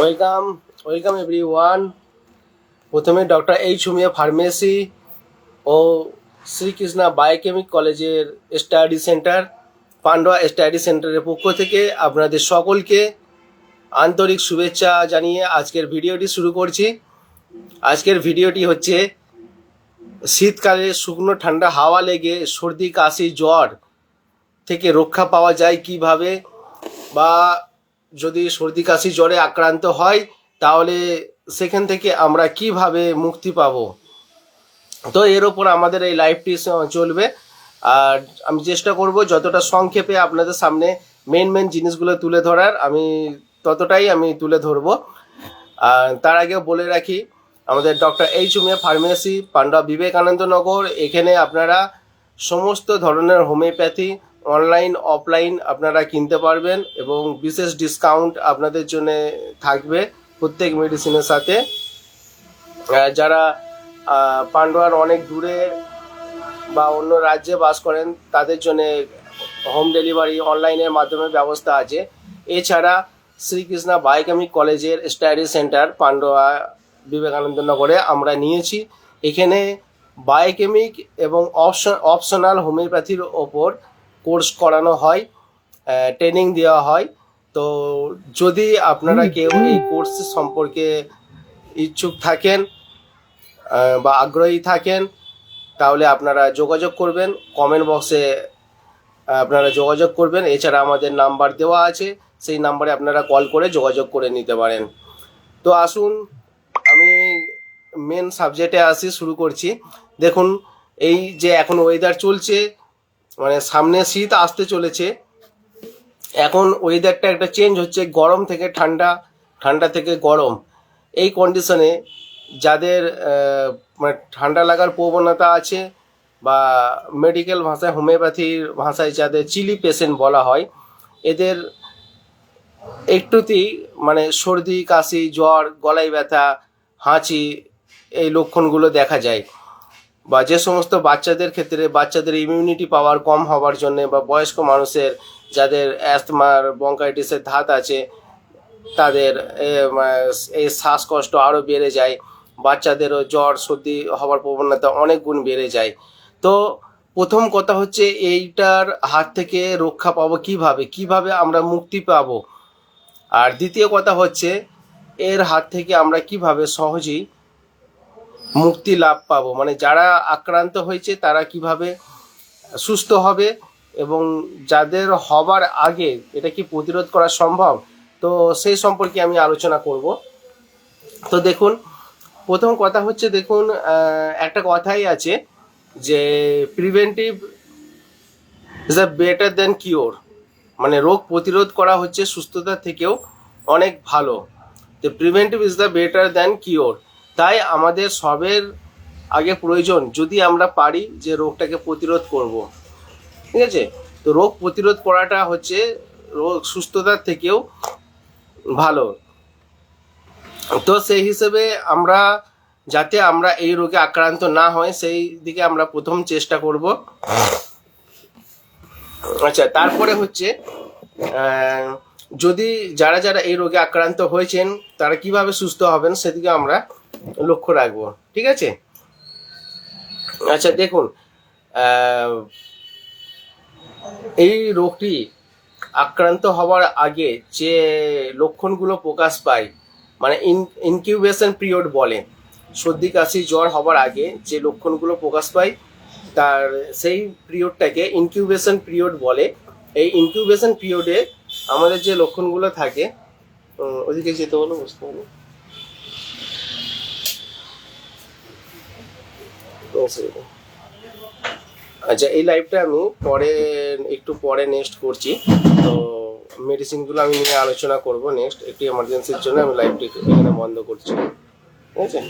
Welcome welcome everyone প্রথমে doctor H Humiya pharmacy ও Srikrishna biochemic কলেজের স্টাডি সেন্টার, পান্ডুয়া স্টাডি সেন্টারের পক্ষ থেকে আপনাদের সকলকে আন্তরিক শুভেচ্ছা জানিয়ে আজকের ভিডিওটি শুরু করছি। আজকের ভিডিওটি হচ্ছে, শীতকালে শুকনো ঠান্ডা হাওয়া লেগে সর্দি, কাশি, জ্বর থেকে রক্ষা পাওয়া যায় কীভাবে বা যদি সর্দি কাশি জ্বরে আক্রান্ত হয়, তাহলে সেখান থেকে আমরা কীভাবে মুক্তি পাব? তো এর ওপর আমাদের এই লাইভটি চলবে। আর আমি চেষ্টা করব যতটা সংক্ষেপে আপনাদের সামনে মেন মেন জিনিসগুলো তুলে ধরার, আমি ততটাই আমি তুলে ধরবো। আর তার আগে বলে রাখি, আমাদের doctor H Umiya pharmacy Panda Vivekananda Nagar এখানে আপনারা সমস্ত ধরনের হোমিওপ্যাথি অনলাইন অফলাইন আপনারা কিনতে পারবেন এবং বিশেষ ডিসকাউন্ট আপনাদের জন্য থাকবে প্রত্যেক মেডিসিনের সাথে। যারা পান্ডুয়ার অনেক দূরে বা অন্য রাজ্যে বাস করেন, তাদের জন্য হোম ডেলিভারি অনলাইনের মাধ্যমে ব্যবস্থা আছে। এছাড়া শ্রীকৃষ্ণা বায়োকেমিক কলেজের স্টাডি সেন্টার পান্ডুয়া বিবেকানন্দ নগরে আমরা নিয়েছি। এখানে বায়োকেমিক এবং অপশন অপশনাল হোমিওপ্যাথির ওপর কোর্স করানো হয় ট্রেনিং দেওয়া হয়। তো যদি আপনারা কেউ এই কোর্স সম্পর্কে ইচ্ছুক থাকেন বা আগ্রহী থাকেন তাহলে আপনারা যোগাযোগ করবেন। কমেন্ট বক্সে আপনারা যোগাযোগ করবেন। এছাড়া আমাদের নাম্বার দেওয়া আছে সেই নাম্বারে আপনারা কল করে যোগাযোগ করে নিতে পারেন। তো আসুন আমি মেন সাবজেক্টে আসি শুরু করছি। দেখুন এই যে এখন ওয়েদার চলছে মানে সামনে শীত আসতে চলেছে। এখন ওয়েদারটা একটা চেঞ্জ হচ্ছে, গরম থেকে ঠান্ডা ঠান্ডা থেকে গরম। এই কন্ডিশনে যাদের মানে ঠান্ডা লাগার প্রবণতা আছে বা মেডিকেল ভাষায় হোমিওপ্যাথির ভাষায় যাদের চিলি পেশেন্ট বলা হয়, এদের একটুতেই মানে সর্দি, কাশি, জ্বর, গলায় ব্যথা, হাঁচি এই লক্ষণগুলো দেখা যায়। বা যে সমস্ত বাচ্চাদের ক্ষেত্রে বাচ্চাদের ইমিউনিটি পাওয়ার কম হওয়ার জন্য বা বয়স্ক মানুষের যাদের অ্যাস্থমার বঙ্কাইটিসের ধাত আছে, তাদের এই শ্বাসকষ্ট আরও বেড়ে যায়, বাচ্চাদেরও জ্বর, সর্দি হওয়ার প্রবণতা অনেক গুণ বেড়ে যায়। তো প্রথম কথা হচ্ছে এইটার হাত থেকে রক্ষা পাবো কীভাবে? কীভাবে আমরা মুক্তি পাবো? আর দ্বিতীয় কথা হচ্ছে এর হাত থেকে আমরা কীভাবে সহজেই মুক্তি লাভ পাবো। মানে যারা আক্রান্ত হয়েছে, তারা কীভাবে সুস্থ হবে এবং যাদের হবার আগে এটা কি প্রতিরোধ করা সম্ভব? তো সেই সম্পর্কে আমি আলোচনা করব। তো দেখুন, প্রথম কথা হচ্ছে, দেখুন একটা কথাই আছে যে preventive is a better than cure মানে রোগ প্রতিরোধ করা হচ্ছে সুস্থতা থেকেও অনেক ভালো। তো preventive is the better than cure তাই আমাদের সবের আগে প্রয়োজন যদি আমরা পারি যে রোগটাকে প্রতিরোধ করব। ঠিক আছে? তো রোগ প্রতিরোধ করাটা হচ্ছে রোগ সুস্থতার থেকেও ভালো। তো সেই হিসেবে আমরা, যাতে আমরা এই রোগে আক্রান্ত না হয় সেই দিকে আমরা প্রথম চেষ্টা করব। আচ্ছা তারপরে হচ্ছে যদি যারা যারা এই রোগে আক্রান্ত হয়েছেন, তারা কীভাবে সুস্থ হবেন, সেদিকে আমরা লক্ষ্য রাখব। ঠিক আছে? আচ্ছা দেখুন এই রোগটি আক্রান্ত হওয়ার আগে যে লক্ষণগুলো প্রকাশ পায় মানে ইনকিউবেশন পিরিয়ড বলে, সর্দি, কাশি, জ্বর হওয়ার আগে যে লক্ষণগুলো প্রকাশ পায়, তার সেই পিরিয়ডটাকে ইনকিউবেশন পিরিয়ড বলে। এই ইনকিউবেশন পিরিয়ডে আমাদের যে লক্ষণগুলো থাকে ওদিকে যেতে বলো বুঝতে পারল আচ্ছা এই লাইভটা আমি পরে, একটু পরে নেক্সট করছি। তো মেডিসিনগুলো আমি নিয়ে আলোচনা করব নেক্সট একটি এমার্জেন্সির জন্য আমি লাইভটি এখানে বন্ধ করছি। ঠিক আছে?